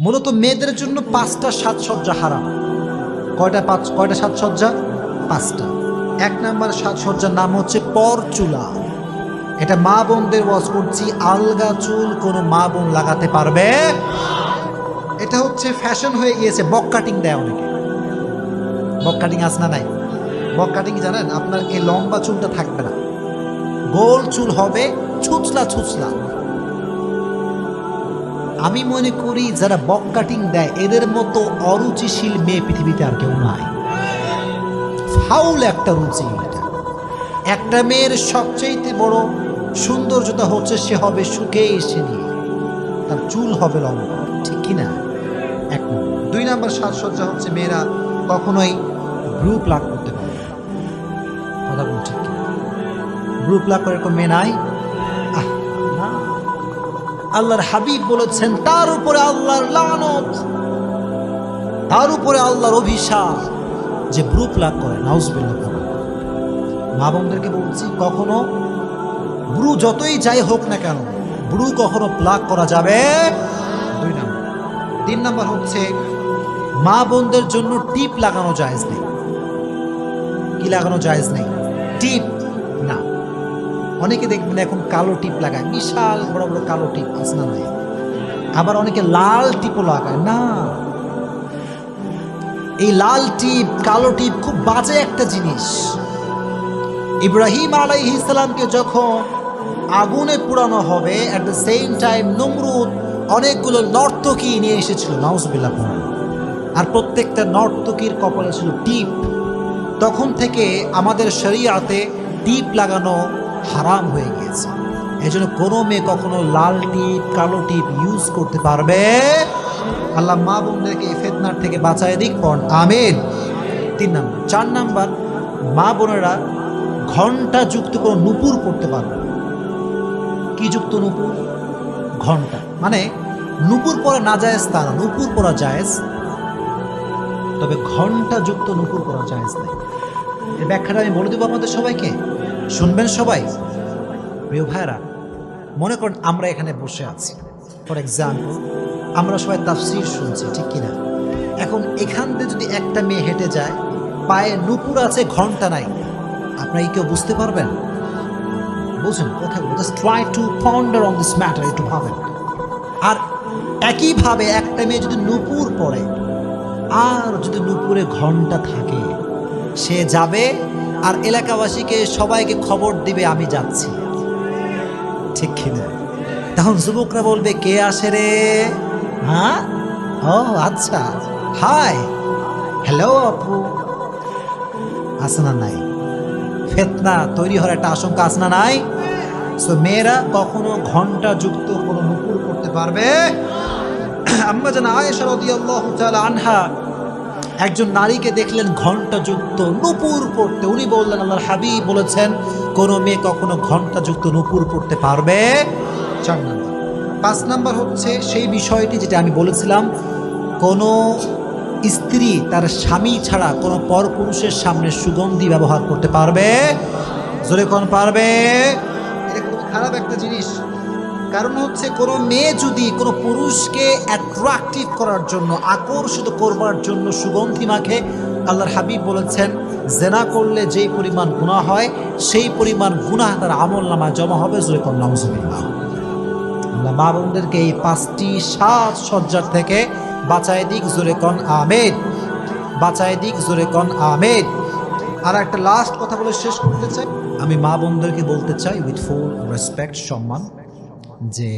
মূলত মেয়েদের জন্য পাঁচটা সাজসজ্জা হারাম। কয়টা পাঁচ, কয়টা সাজসজ্জা? পাঁচটা। এক নাম্বার সাজসজ্জার নাম হচ্ছে পরচুলা। এটা মা বোনদের ওয়াজ করছি, আলগা চুল কোনো মা বোন লাগাতে পারবে? এটা হচ্ছে ফ্যাশন হয়ে গিয়েছে, বক কাটিং দেয় অনেকে। বক কাটিং আস না নাই? বক কাটিং জানেন, আপনার এই লম্বা চুলটা থাকবে না। গোল চুল হবে ছুচলা ছুচলা। আমি মনে করি যারা বক কাটিং দেয়, এদের মতো অরুচিশীল মেয়ে পৃথিবীতে আর কেউ নাই। ফাউল একটা রুচি এটা। একটা মেয়ের সবচেয়ে বড় সৌন্দর্যতা হচ্ছে সে হবে সুখে এসে নিয়ে। তার চুল হবে লম্বা। ঠিক কিনা এক দুই নম্বর সাজসজ্জা হচ্ছে মেয়েরা কখনোই ব্রু প্লাক করতে পারে। কথা বল ঠিক কিনা ব্রু প্লাক করে কোনো মেয়ে নাই। আল্লাহর হাবিব বলেছেন, তার উপরে আল্লাহর লানত, তার উপরে আল্লাহর অভিশাপ যে ব্রু প্লাক করে, নাউজবিল্লাহ। করে মা বোনদেরকে বলছি, কখনো ব্রু যতই যাই হোক না কেন, ব্রু কখনো প্লাক করা যাবে দুই নাম্বার। তিন নাম্বার হচ্ছে, মা বোনদের জন্য টিপ লাগানো জায়েজ নেই। কি লাগানো জায়েজ নেই? টিপ না। অনেকে দেখবেন এখন কালো টিপ লাগায়, বিশাল বড় বড় কালো টিপ আছে না নাই? আবার অনেকে লাল টিপও লাগায়, না। এই লাল টিপ, কালো টিপ খুব বাজে একটা জিনিস। ইব্রাহিম আলাইহি ইসলামকে যখন আগুনে পুরানো হবে অ্যাট দ্য সেম টাইম নমরুদ অনেকগুলো নর্তকী নিয়ে এসেছিল, নাউজবিল্লাহ আর প্রত্যেকটা নর্তকীর কপালে ছিল টিপ। তখন থেকে আমাদের শরিয়াতে টিপ লাগানো হারাম হয়ে গিয়েছে। এই জন্য কোনো মেয়ে কখনো লাল টিপ, কালো টিপ ইউজ করতে পারবে। আল্লাহ মা বোনদেরকে এই ফেতনার থেকে বাঁচায় দিক পণ আমিন। তিন নাম্বার। চার নাম্বার, মা বোনেরা ঘণ্টা যুক্ত কোনো নুপুর পড়তে পারবে কি যুক্ত নুপুর? ঘণ্টা। মানে নুপুর পরা না জায়েজ তা না, নুপুর পরা জায়েজ। তবে ঘণ্টা যুক্ত নুপুর পরা জায়েজ নেই। এর ব্যাখ্যাটা আমি বলে দেবো আমাদের সবাইকে। শুনবেন সবাই? প্রিয় ভাইরা মনে করেন আমরা এখানে বসে আছি। ফর এক্সাম্পল আমরা সবাই তাফসির শুনছি, ঠিক কিনা? এখন এখান থেকে যদি একটা মেয়ে হেঁটে যায়, পায়ে নুপুর আছে, ঘণ্টা নাই। আপনারা কি কেউ বুঝতে পারবেন? বুঝুন কথা just try to ponder on this matter একটু ভাবেন। আর একইভাবে একটা মেয়ে যদি নুপুর পড়ে, আর যদি নুপুরে ঘণ্টা থাকে, সে যাবে আর এলাকাবাসীকে সবাইকে খবর দিবে, আমি যাচ্ছি। ঠিক কিনা? তখন যুবকরা বলবে, কে আসে রে? হ্যাঁ ও আচ্ছা। হাই। হ্যালো, আপু। আছে না নাই? ফেতনা তৈরি হওয়ার একটা আশঙ্কা আছে না নাই? সো মেয়েরা কখনো ঘণ্টা যুক্ত কোনো নুপুর করতে পারবে? আম্মা যেন আয়েশা রাদিয়াল্লাহু তাআলা আনহা একজন নারীকে দেখলেন ঘণ্টা যুক্ত নুপুর পড়তে। উনি বললেন, আল্লাহর হাবিব বলেছেন, কোন মেয়ে কখনো ঘণ্টা যুক্ত নুপুর পড়তে পারবে? চার নাম্বার। পাঁচ নাম্বার হচ্ছে সেই বিষয়টি যেটা আমি বলেছিলাম, কোনো স্ত্রী তার স্বামী ছাড়া কোনো পরপুরুষের সামনে সুগন্ধি ব্যবহার করতে পারবে? জোরে কোন পারবে? এটা খুব খারাপ একটা জিনিস। কারণ হচ্ছে কোনো মেয়ে যদি কোনো পুরুষকে অ্যাট্রাকটিভ করার জন্য, আকর্ষিত করবার জন্য সুগন্ধি মাখে, আল্লাহর হাবিব বলেছেন, জেনা করলে যেই পরিমাণ গুণা হয়, সেই পরিমাণ গুনাহ তার আমল নামায় জমা হবে জোরে কোন নাউজুবিল্লাহ আল্লাহ মা বোনদেরকে এই পাঁচটি সাজ সজ্জার থেকে বাঁচায় দিক, জোরে কন আমেদ বাঁচায় দিক, জোরে কন আমেদ আর একটা লাস্ট কথা বলে শেষ করতে চাই। আমি মা বোনদেরকে বলতে চাই উইথ ফুল রেসপেক্ট সম্মান। যে